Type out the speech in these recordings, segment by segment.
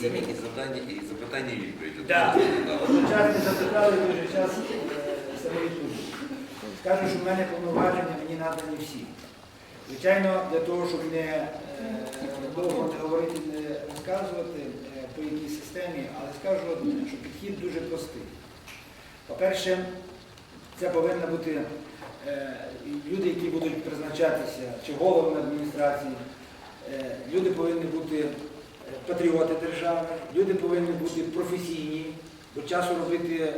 Вісім і завдання, і запитання і відповіді. Так. Да. Одночасно запитали, в той же час е, самовідповідь. Скажу, що в мене повноваження мені надані всі. Звичайно, для того, щоб не е, довго не говорити, не розказувати е, по якій системі, але скажу одне, що підхід дуже простий. По-перше, це повинні бути люди, які будуть призначатися чи головами адміністрації, люди повинні бути патріоти держави, люди повинні бути професійні, бо часу робити е,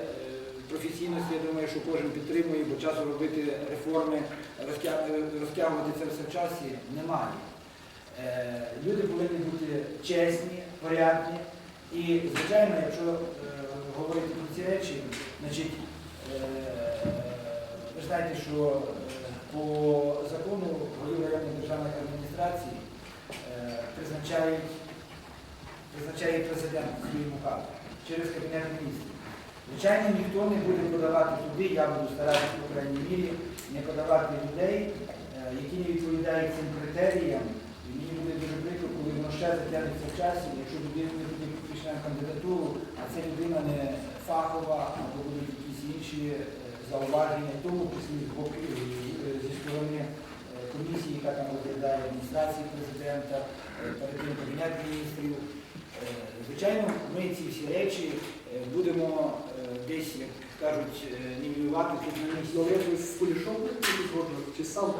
професійності, я думаю, що кожен підтримує, бо часу робити реформи, е, розтягувати це все в часі немає. Е, Люди повинні бути чесні, порядні. І, звичайно, якщо говорити про ці речі, значить, ви знаєте, що по закону голів районних державних адміністрацій призначають, призначає президент своїм указом через Кабінет міністрів. Звичайно, ніхто не буде подавати туди, я буду старатися, по крайній мірі, не подавати людей, е, які не відповідають цим критеріям. І мені буде дуже прикро, коли воно ще затягнеться в часі, якщо людина не буде підключена кандидатуру, а ця людина не фахова, або будуть якісь інші е, зауваження, тому числі з боку зі сторони е, комісії, яка там розглядає адміністрації президента, перед тим кабінет міністрів. Е, Звичайно, ми ці всі речі е, будемо е, десь, як кажуть, нівелювати тут на місці. Але ви з Кулішом згодно, чи сам?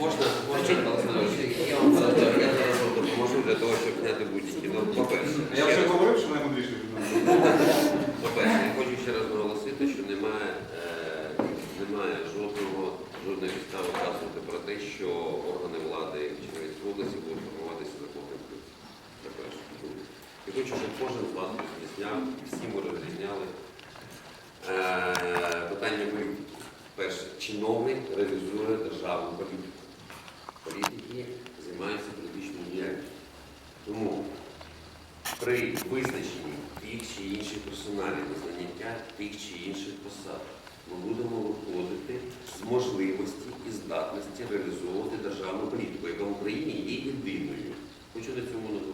Можна, можна, я вам допоможу для того, щоб зняти будь-які. Ну, по-перше, Я вже говорив, що наймудріше жінок. По-перше, я хочу ще раз наголосити, що немає, немає жодного, жодної підстави вказувати про те, що органи влади Чернівецької області будуть формуватися за конкурсом. Це перше. Друге. Хочу, щоб кожен з вас розрізняв, всі ми розрізняли е, питання ми. Перше, чиновник реалізує державну політику. Політики займаються політичною діяльністю. Тому при визначенні тих чи інших персоналів на заняття тих чи інших посад ми будемо виходити з можливості і здатності реалізовувати державну політику, яка в Україні є єдиною. Хочу на цьому наголосити.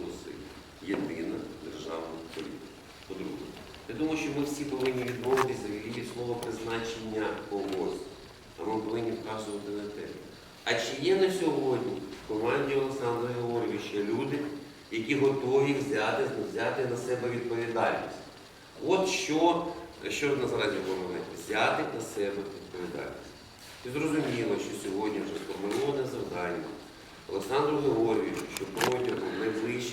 Єдина державна політика. По-друге, я думаю, що ми всі повинні відмовитися від слова призначення когось, а ми повинні вказувати на те. А чи є на сьогодні в команді Олександра Георгійовича люди, які готові взяти, взяти на себе відповідальність? От що, що наразі говорить? Взяти на себе відповідальність. І зрозуміло, що сьогодні вже сформульоване завдання Олександру Георгійовичу, що протягом найближчих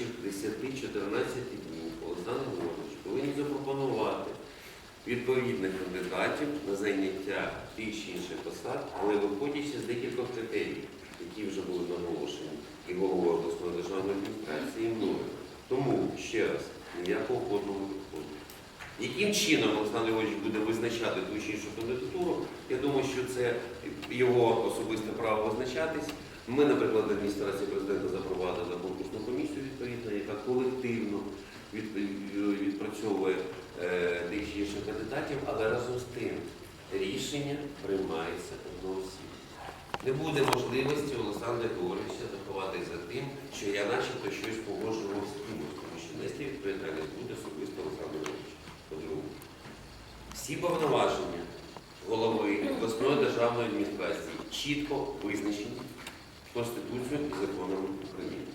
відповідних кандидатів на зайняття тих чи інших посад, але виходячи з декількох критерій, які вже були наголошені і головою обласної державної адміністрації і мною. Тому ще раз, ніякого ходного підходу. Яким чином Олександр Георгійович буде визначати ту чи іншу кандидатуру, я думаю, що це його особисте право визначатись. Ми, наприклад, адміністрація президента запровадила конкурсну комісію відповідно, яка колективно відпрацьовує е, тих чи інших кандидатів, але разом з тим рішення приймається одноосібно. Не буде можливості Олександра Георгійовича заховатися за тим, що я начебто щось погоджував з кимось, тому що нести відповідальність буде особисто Олександр Георгійович. По-друге, всі повноваження голови обласної державної адміністрації чітко визначені Конституцією і законами України.